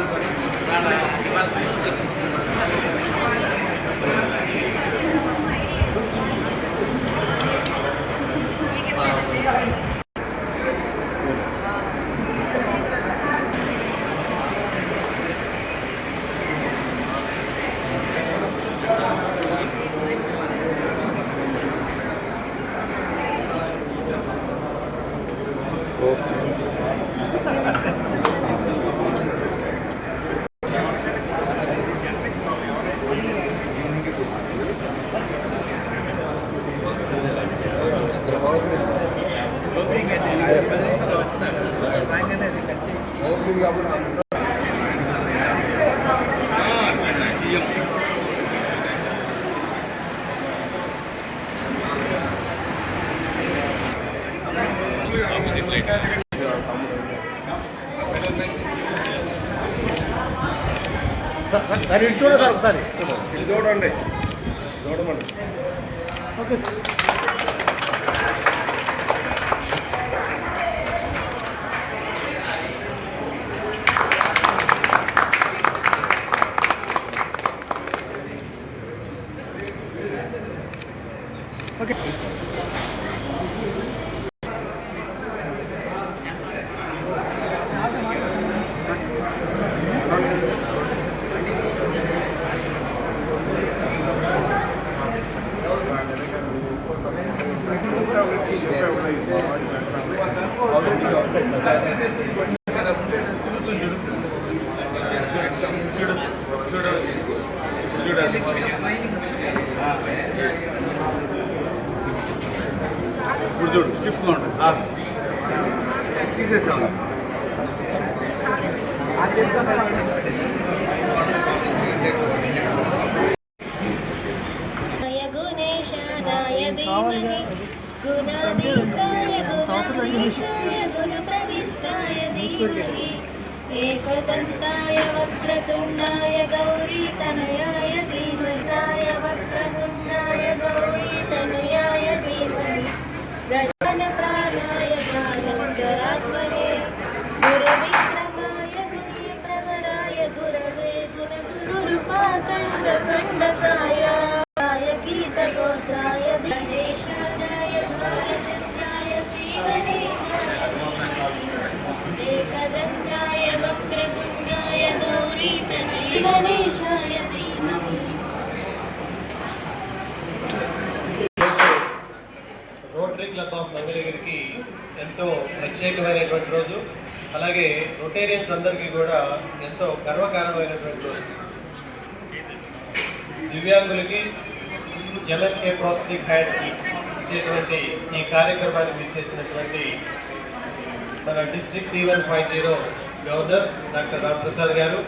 Okay. Sir ఇటు చూడండి sir ఒకసారి. చూడండి. చూడమండి. Okay sir. ఇప్పుడు చూడు స్టిఫ్గా ఉంటుంది తీసేసాము ఏకదంతాయ వక్రతుండాయ గౌరీ తనయాయ ధీమతాయ వక్రతుండాయ గౌరీ తనయాయ ధీమహి గజన ప్రాణ एकदन्ताय वक्रतुण्डाय गौरीतनय गणेशाय धीमहि రోటరీ క్లబ్ ఆఫ్ మంగళగిరికి ఎంతో ప్రత్యేకమైనటువంటి రోజు అలాగే రొటేరియన్స్ అందరికీ కూడా ఎంతో గర్వకారణమైనటువంటి రోజు దివ్యాంగులకి జలన్ కే ప్రాస్థెటిక్ హ్యాండ్స్ ఇచ్చేటువంటి ఈ కార్యక్రమానికి ఇచ్చేసినటువంటి మన district T one five zero governor doctor Ram Prasad garu.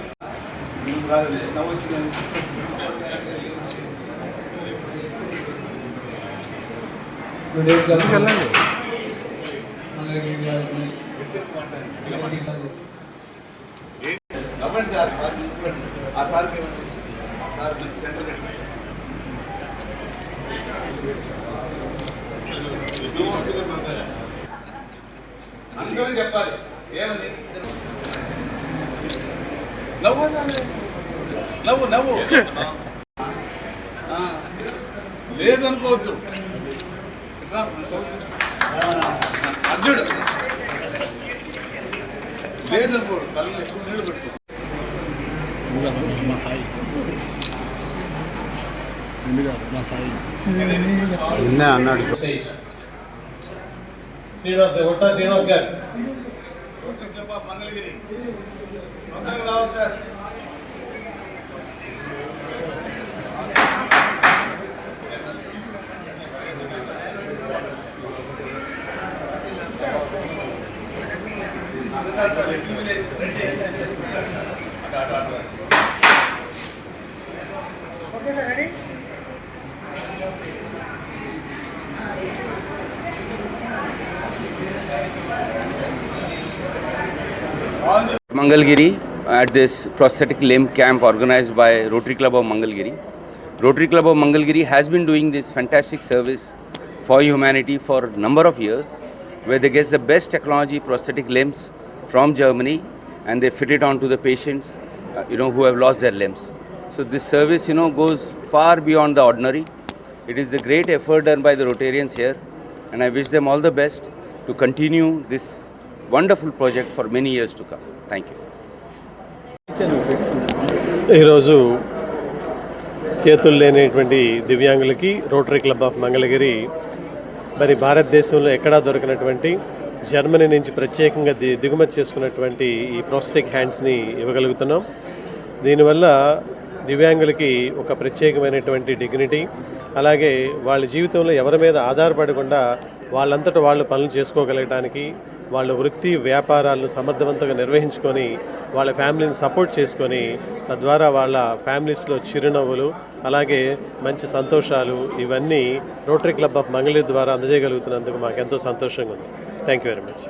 వెళ్ళండి సార్ ఆ సార్ ఆ సార్ సెంటర్ అందరూ చెప్పాలి. ఏమని నవ్వు నవ్వు నవ్వు. లేదనుకోవద్దు. అర్జుడు లేదనుకోడు కళ్ళు ఎక్కువ నీళ్ళు పెట్టు మా సాయి. ముందుగా మా సాయి స్టేజ్ శ్రీనివాస్ గుట్టా శ్రీనివాస్ గారు. చెప్పా మంగళగిరి రావాలి sir Mangalgiri at this prosthetic limb camp organized by Rotary Club of Mangalgiri. Rotary Club of Mangalgiri has been doing this fantastic service for humanity for a number of years where they get the best technology prosthetic limbs from Germany and they fit it onto the patients uh, you know who have lost their limbs. So this service you know goes far beyond the ordinary. It is a great effort done by the Rotarians here and I wish them all the best to continue this wonderful project for many years to come. Thank you ఈరోజు చేతులు లేనటువంటి దివ్యాంగులకి Rotary Club of Mangalagiri మరి భారతదేశంలో ఎక్కడా దొరికినటువంటి Germany నుంచి ప్రత్యేకంగా ది దిగుమతి చేసుకున్నటువంటి ఈ ప్రోస్టిక్ హ్యాండ్స్ని ఇవ్వగలుగుతున్నాం. దీనివల్ల దివ్యాంగులకి ఒక ప్రత్యేకమైనటువంటి డిగ్నిటీ అలాగే వాళ్ళ జీవితంలో ఎవరి మీద ఆధారపడకుండా వాళ్ళంతట వాళ్ళు పనులు చేసుకోగలగడానికి వాళ్ళ వృత్తి వ్యాపారాలను సమర్థవంతంగా నిర్వహించుకొని వాళ్ళ ఫ్యామిలీని సపోర్ట్ చేసుకొని తద్వారా వాళ్ళ ఫ్యామిలీస్లో చిరునవ్వులు అలాగే మంచి సంతోషాలు ఇవన్నీ రోటరీ క్లబ్ ఆఫ్ మంగళూరు ద్వారా అందజేయగలుగుతున్నందుకు మాకు ఎంతో సంతోషంగా ఉంది. Thank you very much